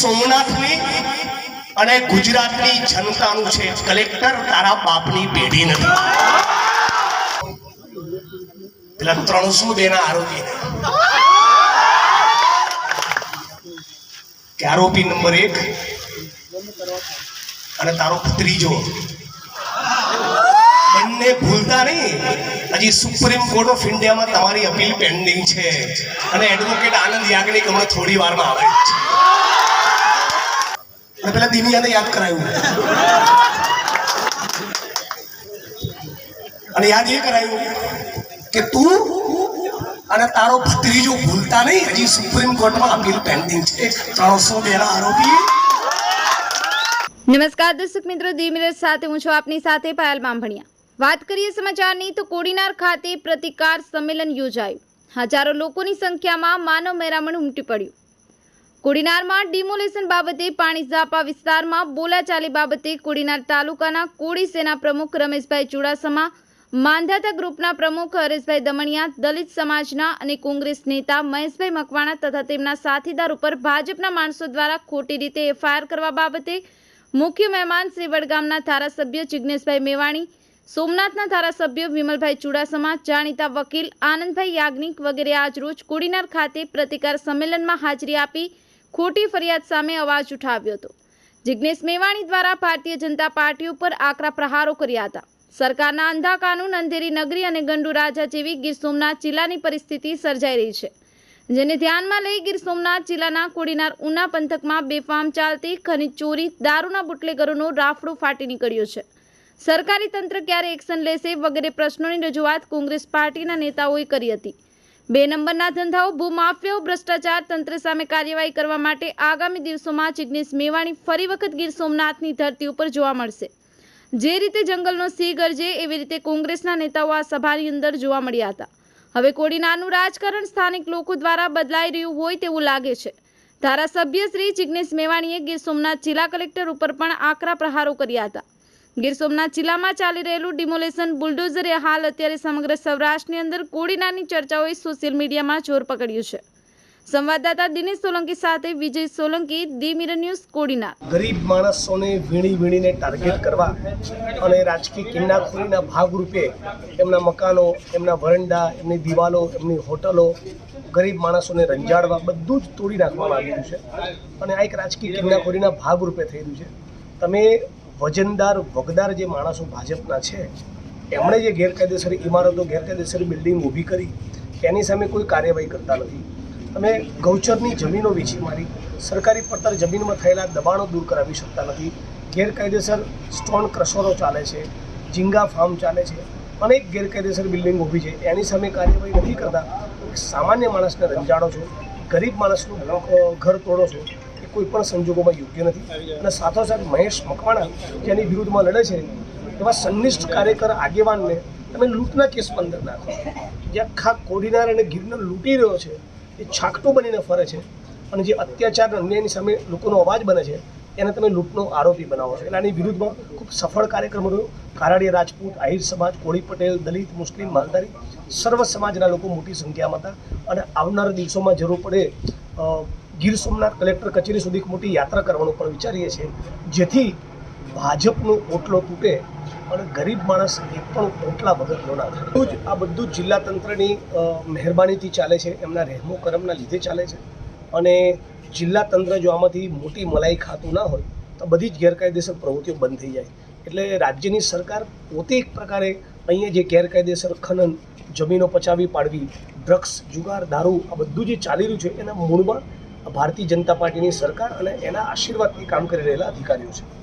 સોમનાથની અને ગુજરાતની જનતાનું છે કલેક્ટર, તારા બાપની પેઢી નથી. પેલા ત્રણસો બે ના આરોપી આરોપી નંબર એક અને તારો ત્રીજો બંને ભૂલતા નહીં. હજી સુપ્રીમ કોર્ટ ઓફ ઇન્ડિયામાં તમારી અપીલ પેન્ડિંગ છે. અને એડવોકેટ આનંદ યાજ્ઞિક હમણાં થોડી વારમાં આવે છે. અને પેલા દિનિયાને યાદ કરાયું. અને યાદ એ કરાયું કે તું અને તારો ભત્રીજો ભૂલતા નહીં, હજી સુપ્રીમ કોર્ટમાં અપીલ પેન્ડિંગ છે. ત્રણસો બેના આરોપી. નમસ્કાર, દર્શક મિત્રો, દી સાથે હું છું આપની સાથે પાયલ બાંભણિયા. વાત કરીએ સમાચારની, તો કોડીનાર ખાતે પ્રતિકાર સંમેલન યોજાયું. હજારો લોકોની સંખ્યામાં માનવ મેરામણ ઉમટી પડ્યું. કોડીનારમાં ડિમોલેશન બાબતે પાણી ઝાપા વિસ્તારમાં બોલાચાલી બાબતે કોડીનાર તાલુકાના કોડી સેના પ્રમુખ રમેશભાઈ ચુડાસમા, માંધાતા ગ્રુપના પ્રમુખ હરેશભાઈ દમણિયા, દલિત સમાજના અને કોંગ્રેસ નેતા મહેશભાઈ મકવાણા તથા તેમના સાથીદાર ઉપર ભાજપના માણસો દ્વારા ખોટી રીતે એફઆઈઆર કરવા બાબતે મુખ્ય મહેમાન શ્રી વડગામના ધારાસભ્ય જિજ્ઞેશભાઈ મેવાણી, સોમનાથના ધારાસભ્ય વિમલભાઈ ચુડાસમા, જાણીતા વકીલ આનંદભાઈ યાજ્ઞિક વગેરે આજરોજ કોડીનાર ખાતે પ્રતિકાર સંમેલનમાં હાજરી આપી ખોટી ફરિયાદ સામે અવાજ ઉઠાવ્યો હતો. જિજ્ઞેશ મેવાણી દ્વારા ભારતીય જનતા પાર્ટી ઉપર આકરા પ્રહારો કર્યા હતા. સરકારના અંધા કાનૂન, અંધેરી નગરી અને ગંડુ રાજા જેવી ગીર સોમનાથ જિલ્લાની પરિસ્થિતિ સર્જાઈ રહી છે. જેને ધ્યાનમાં લઈ ગીર સોમનાથ જિલ્લાના કોડીનાર ઉના પંથકમાં બેફામ ચાલતી ખનીજ ચોરી, દારૂના બુટલેગરોનો રાફડો ફાટી નીકળ્યો છે. સરકારી તંત્ર ક્યારે એક્શન લેશે વગેરે પ્રશ્નોની રજૂઆત કોંગ્રેસ પાર્ટીના નેતાઓએ કરી હતી. બે નંબરના ધંધાઓ ભૂમાફિયાઓ ભ્રષ્ટાચાર તંત્ર સામે કાર્યવાહી કરવા માટે આગામી દિવસોમાં જિગ્નેશ મેવાણી ફરી વખત ગીર સોમનાથની ધરતી ઉપર જોવા મળશે. જે રીતે જંગલનો સિંહ ગરજે, એવી રીતે કોંગ્રેસના નેતાઓ આ સભાની અંદર જોવા મળ્યા હતા. હવે કોડીનારનું રાજકારણ સ્થાનિક લોકો દ્વારા બદલાઈ રહ્યું હોય તેવું લાગે છે. ધારાસભ્ય શ્રી જિગ્નેશ મેવાણીએ ગીર સોમનાથ જિલ્લા કલેક્ટર ઉપર પણ આકરા પ્રહારો કર્યા હતા. ગીર સોમનાથ જિલ્લામાં ચાલી રહેલું ડિમોલેશન બુલડોઝરે હાલ અત્યારે સમગ્ર સૌરાષ્ટ્રની અંદર કોડીનાની ચર્ચાઓએ સોશિયલ મીડિયામાં જોર પકડ્યું છે. સંવાદદાતા દિનેશ સોલંકી સાથે વિજય સોલંકી, દી મિરર ન્યૂઝ કોડીના ગરીબ માણસોને વીણી વીણીને ટાર્ગેટ કરવા અને રાજકીય કિન્નાખોરીના ભાગરૂપે એમના મકાનો, એમના વરંડા, એમની દિવાલો, એમની હોટલો ગરીબ માણસોને રંજાડવા બધું જ તોડી નાખવામાં આવી રહ્યું છે. અને આ એક રાજકીય કિન્નાખોરીના ભાગરૂપે થઈ રહ્યું છે. તમે વજનદાર વગદાર જે માણસો ભાજપના છે, એમણે જે ગેરકાયદેસર ઇમારતો, ગેરકાયદેસર બિલ્ડિંગ ઊભી કરી, એની સામે કોઈ કાર્યવાહી કરતા નથી. તમે ગૌચરની જમીનો વેચી મારી, સરકારી પડતર જમીનમાં થયેલા દબાણો દૂર કરાવી શકતા નથી. ગેરકાયદેસર સ્ટોન ક્રશરો ચાલે છે, ઝીંગા ફાર્મ ચાલે છે, અનેક ગેરકાયદેસર બિલ્ડિંગ ઊભી છે. એની સામે કાર્યવાહી નથી કરતા. સામાન્ય માણસને રંજાડો છો, ગરીબ માણસનું ઘર તોડો છો એ કોઈ પણ સંજોગોમાં યોગ્ય નથી. અને સાથોસાથ મહેશ મકવાણા જેની વિરુદ્ધમાં લડે છે, એવા સંનિષ્ઠ કાર્યકર આગેવાનને તમે લૂંટના કેસ પંદર નાખો. જે આખા કોડીનાર અને ગીરને લૂંટી રહ્યો છે, એ છાકટો બનીને ફરે છે. અને જે અત્યાચાર અન્યાયની સામે લોકોનો અવાજ બને છે, એને તમે લૂંટનો આરોપી બનાવો છો. એટલે આની વિરુદ્ધમાં ખૂબ સફળ કાર્યક્રમ રહ્યો. કારાડીયા રાજપૂત, આહિર સમાજ, કોળી પટેલ, દલિત, મુસ્લિમ, માલધારી, સર્વ સમાજના લોકો મોટી સંખ્યામાં હતા. અને આવનારા દિવસોમાં જરૂર પડે ગીર સોમનાથ કલેક્ટર કચેરી સુધી મોટી યાત્રા કરવાનું પણ વિચારીએ છીએ. જેથી ભાજપનો ઓટલો તૂટે અને ગરીબ માણસ એક પણ ઓટલા વગરનો ના થાય. બધું જ આ બધું જિલ્લા તંત્રની મહેરબાનીથી ચાલે છે, એમના રહેમો કરમના લીધે ચાલે છે. અને જિલ્લા તંત્ર જો આમાંથી મોટી મલાઈ ખાતું ના હોય, તો બધી જ ગેરકાયદેસર પ્રવૃત્તિઓ બંધ થઈ જાય. એટલે રાજ્યની સરકાર પોતે એક પ્રકારે અહીંયા જે ગેરકાયદેસર ખનન, જમીનો પચાવી પાડવી, ડ્રગ્સ, જુગાર, દારૂ આ બધું જે ચાલી રહ્યું છે, એના મૂળમાં ભારતીય જનતા પાર્ટીની સરકાર અને એના આશીર્વાદથી કામ કરી રહેલા અધિકારીઓ છે.